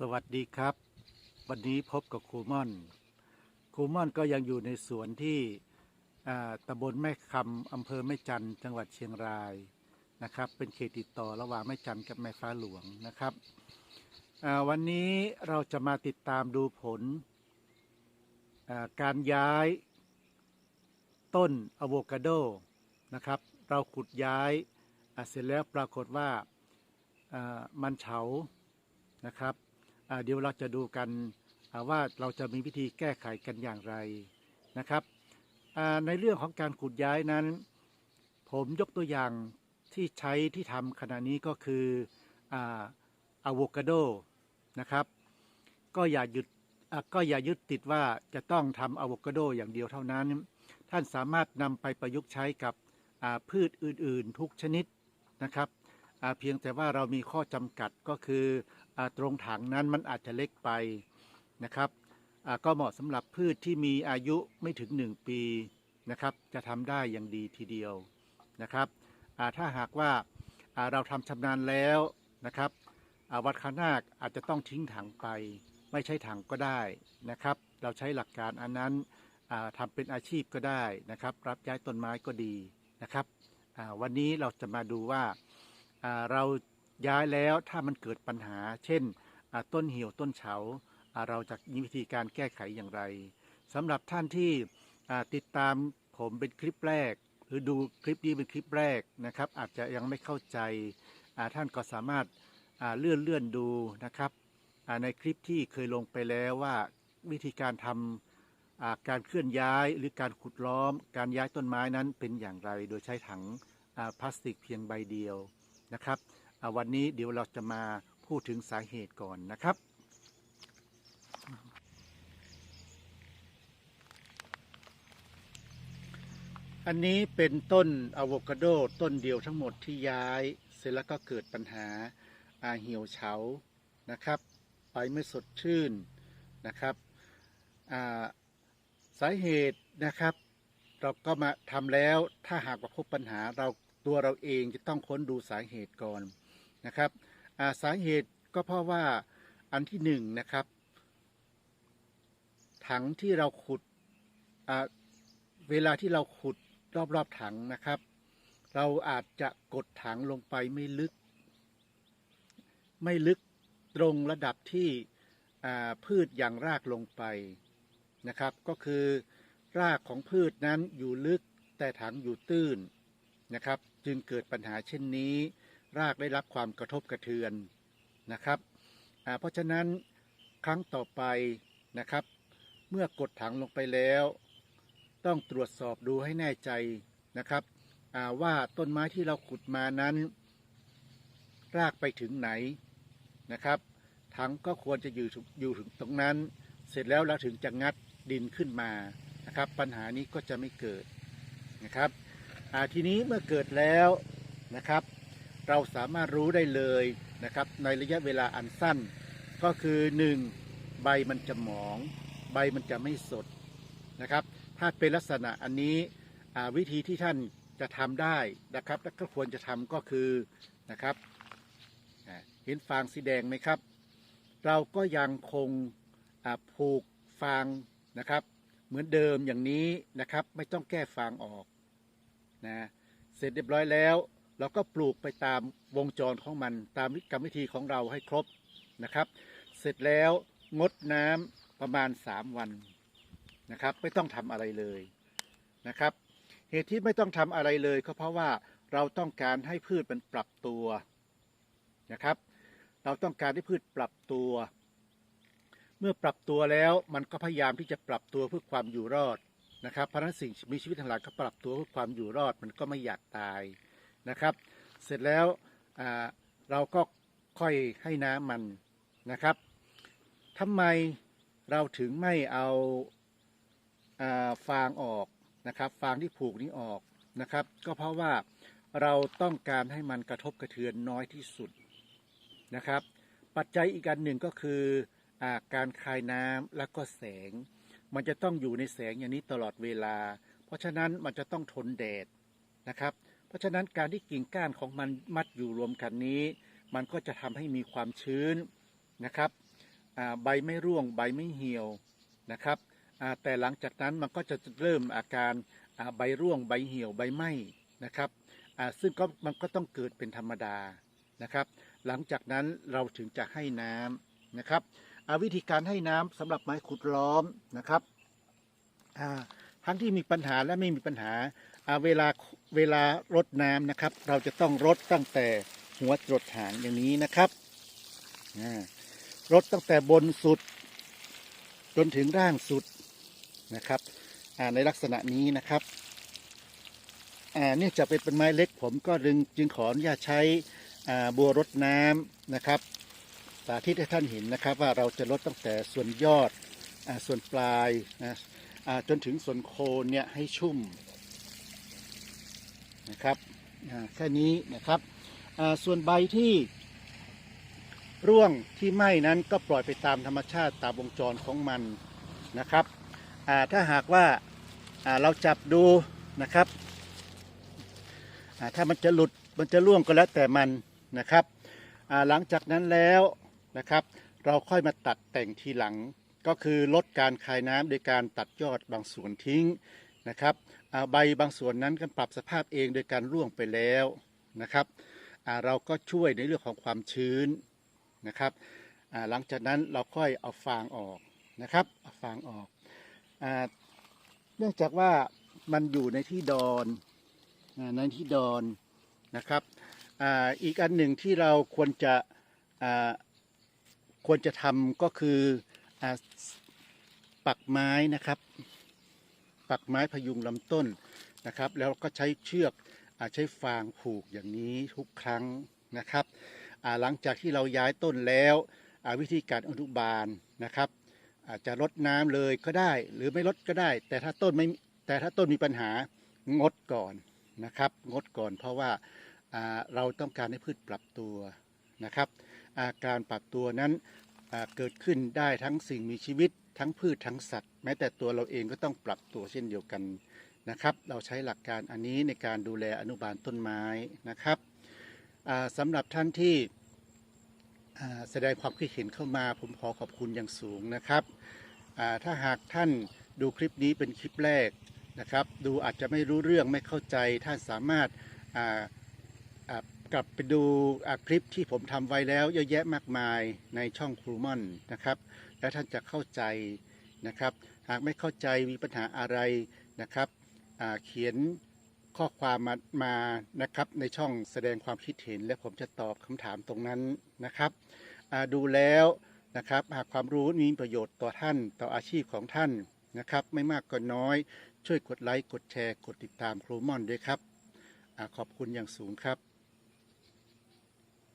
สวัสดีครับ วันนี้พบกับครูม่อนครูม่อนก็ยังอยู่ในสวนที่ตำบลแม่คำอำเภอแม่จันจังหวัดเชียงรายนะครับ เป็นเขตติดต่อระหว่างแม่จันกับแม่ฟ้าหลวงนะครับวันนี้เราจะมาติดตามดูผลการย้ายต้นอะโวคาโดนะครับ เราขุดย้ายเสร็จแล้วปรากฏว่ามันเฉานะครับ เดี๋ยวเราจะดูกันว่าเราจะมีวิธีแก้ไขกันอย่างไรนะครับ ในเรื่องของการขุดย้ายนั้น ผมยกตัวอย่างที่ใช้ที่ทำขณะนี้ก็คืออะโวคาโดนะครับ ก็อย่าหยุดก็อย่ายึดติดว่าจะต้องทำอะโวคาโดอย่างเดียวเท่านั้น ท่านสามารถนำไปประยุกต์ใช้กับพืชอื่น ๆ ทุกชนิดนะครับเพียงแต่ว่าเรามีข้อจำกัดก็คือ ตรงถังนั้นมันอาจจะเล็กไปนะครับก็เหมาะสำหรับพืชที่มีอายุไม่ถึง 1 ปีนะครับ จะทำได้อย่างดีทีเดียวนะครับถ้าหากว่าเราทำชำนาญแล้วนะครับวัดขานาคอาจจะต้องทิ้งถังไป ไม่ใช่ถังก็ได้นะครับ เราใช้หลักการอันนั้นอ่าทำเป็นอาชีพก็ได้นะครับ รับย้ายต้นไม้ก็ดีนะครับวันนี้เราจะมาดูว่าเรา ย้ายแล้วถ้ามันเกิดปัญหา เช่นต้นเหี่ยวต้นเฉาเราจะมีวิธีการแก้ไขอย่างไรสำหรับท่านที่ติดตามผมเป็นคลิปแรก หรือดูคลิปนี้เป็นคลิปแรกนะครับ อาจจะยังไม่เข้าใจท่านก็สามารถเลื่อนเลื่อนดูนะครับในคลิปที่เคยลงไปแล้วว่าวิธีการทำการเคลื่อนย้ายหรือการขุดล้อม การย้ายต้นไม้นั้นเป็นอย่างไร โดยใช้ถังพลาสติกเพียงใบเดียวนะครับ วันนี้เดี๋ยวเราจะมาพูดถึงสาเหตุก่อนนะครับ อันนี้เป็นต้นอะโวคาโดต้นเดียวทั้งหมดที่ย้าย เสร็จแล้วก็เกิดปัญหาอาเหี่ยวเฉานะครับ ไปไม่สดชื่นนะครับาสาเหตุนะครับเราก็มาทำแล้วถ้าหากว่าพบปัญหาเราตัวเราเองจะต้องค้นดูสาเหตุก่อน นะครับาสาเหตุก็เพราะว่าอันที่หนึ่งนะครับ ถังที่เราขุดเวลาที่เราขุดรอบๆถังนะครับ เราอาจจะกดถังลงไปไม่ลึก ไม่ลึกตรงระดับที่พืชอย่างรากลงไปนะครับ ก็คือรากของพืชนั้นอยู่ลึกแต่ถังอยู่ตื้นนะครับ จึงเกิดปัญหาเช่นนี้ รากได้รับความกระทบกระเทือนนะครับ เพราะฉะนั้นครั้งต่อไปนะครับ เมื่อกดถังลงไปแล้ว ต้องตรวจสอบดูให้แน่ใจนะครับว่าต้นไม้ที่เราขุดมานั้น รากไปถึงไหนนะครับ ถังก็ควรจะอยู่ถึงอยู่ถึงตรงนั้น เสร็จแล้วเราถึงจะงัดดินขึ้นมานะครับ ปัญหานี้ก็จะไม่เกิดนะครับทีนี้เมื่อเกิดแล้วนะครับ เราสามารถรู้ได้เลยนะครับในระยะเวลาอันสั้น ก็คือ 1. ใบมันจะหมอง ใบมันจะไม่สดนะครับ ถ้าเป็นลักษณะอันนี้วิธีที่ท่านจะทำได้นะครับ และก็ควรจะทำก็คือนะครับเห็นฟางสีแดงไหมครับ เราก็ยังคงผูกฟางนะครับ เหมือนเดิมอย่างนี้นะครับ ไม่ต้องแก้ฟางออกนะเสร็จเรียบร้อยแล้ว เราก็ปลูกไปตามวงจรของมัน ตามกรรมวิธีของเราให้ครบนะครับ เสร็จแล้วงดน้ำประมาณ 3 วันนะครับ ไม่ต้องทำอะไรเลยนะครับ เหตุที่ไม่ต้องทำอะไรเลยก็เพราะว่าเราต้องการให้พืชมันปรับตัวนะครับ เราต้องการให้พืชปรับตัว เมื่อปรับตัวแล้วมันก็พยายามที่จะปรับตัวเพื่อความอยู่รอดนะครับเพราะนั้นสิ่งมีชีวิตทั้งหลายก็ปรับตัวเพื่อความอยู่รอดมันก็ไม่อยากตาย นะครับ เสร็จแล้วเราก็ค่อยให้น้ำมันนะครับทำไมเราถึงไม่เอาอาฟางออกนะครับ ฟางที่ผูกนี้ออกนะครับ ก็เพราะว่าเราต้องการให้มันกระทบกระเทือนน้อยที่สุดนะครับ ปัจจัยอีกอันหนึ่งก็คืออาการคายน้ำแล้วก็แสง มันจะต้องอยู่ในแสงอย่างนี้ตลอดเวลา เพราะฉะนั้นมันจะต้องทนแดดนะครับ ราะฉะนั้นการที่กิ่งก้านของมันมัดอยู่รวมกันนี้ มันก็จะทำให้มีความชื้นนะครับใบไม่ร่วงใบไม่เหี่ยวนะครับแต่หลังจากนั้นมันก็จะเริ่มอาการใบร่วงใบเหี่ยวใบไหม้นะครับซึ่งก็มันก็ต้องเกิดเป็นธรรมดานะครับ หลังจากนั้นเราถึงจะให้น้ำนะครับวิธีการให้น้ำสำหรับไม้ขุดล้อมนะครับทั้งที่มีปัญหาและไม่มีปัญหาเวลา เวลารดน้ำนะครับ เราจะต้องรดตั้งแต่หัวจรดหางอย่างนี้นะครับรดตั้งแต่บนสุด จนถึงร่างสุดนะครับในลักษณะนี้นะครับเนื่องจากเป็นเป็นไม้เล็กผมก็จึงจึงขออนุญาตใช้บัวรดน้ำนะครับ สาธิตให้ท่านเห็นนะครับว่าเราจะลดตั้งแต่ส่วนยอดอส่วนปลายนะจนถึงส่วนโคนเนี่ยให้ชุ่ม นะครับแค่นี้นะครับส่วนใบที่ร่วงที่ไหม้นั้นก็ปล่อยไปตามธรรมชาติตามวงจรของมันนะครับถ้าหากว่าเราจับดูนะครับถ้ามันจะหลุดมันจะร่วงก็แล้วแต่มันนะครับหลังจากนั้นแล้วนะครับ เราค่อยมาตัดแต่งทีหลังก็คือลดการคายน้ำโดยการตัดยอดบางส่วนทิ้งนะครับ ใบบางส่วนนั้นก็ปรับสภาพเองโดยการร่วงไปแล้วนะครับเราก็ช่วยในเรื่องของความชื้นนะครับหลังจากนั้นเราค่อยเอาฟางออกนะครับเอาฟางออกอเนื่องจากว่ามันอยู่ในที่ดอนอในที่ดอนนะครับออีกอันหนึ่งที่เราควรจะควรจะทำก็คืออปักไม้นะครับ ปักไม้พยุงลำต้นนะครับ แล้วก็ใช้เชือกอาใช้ฟางผูกอย่างนี้ทุกครั้งนะครับหลังจากที่เราย้ายต้นแล้ววิธีการอนุบาลนะครับ อาจจะลดน้ำเลยก็ได้ หรือไม่ลดก็ได้ แต่ถ้าต้นไม่แต่ถ้าต้นมีปัญหางดก่อนนะครับ งดก่อนเพราะว่าาเราต้องการให้พืชปรับตัวนะครับ อาการปรับตัวนั้นเกิดขึ้นได้ทั้งสิ่งมีชีวิต ทั้งพืชทั้งสัตว์ แม้แต่ตัวเราเองก็ต้องปรับตัวเช่นเดียวกันนะครับ เราใช้หลักการอันนี้ในการดูแลอนุบาลต้นไม้นะครับสำหรับท่านที่แสดงความคิดเห็นเข้ามาผมขอขอบคุณอย่างสูงนะครับ ถ้าหากท่านดูคลิปนี้เป็นคลิปแรกนะครับ ดูอาจจะไม่รู้เรื่องไม่เข้าใจท่านสามารถ กลับไปดูคลิปที่ผมทำไว้แล้ว เยอะแยะมากมายในช่องครูมอนนะครับ และท่านจะเข้าใจนะครับ หากไม่เข้าใจมีปัญหาอะไรนะครับอ่าเขียนข้อความมามานะครับในช่องแสดงความคิดเห็น และผมจะตอบคำถามตรงนั้นนะครับอ่าดูแล้วนะครับหากความรู้มีประโยชน์ต่อท่านต่ออาชีพของท่านนะครับ ไม่มากก็น้อยช่วยกดไลค์กดแชร์ กดติดตามครูมอนด้วยครับอาขอบคุณอย่างสูงครับ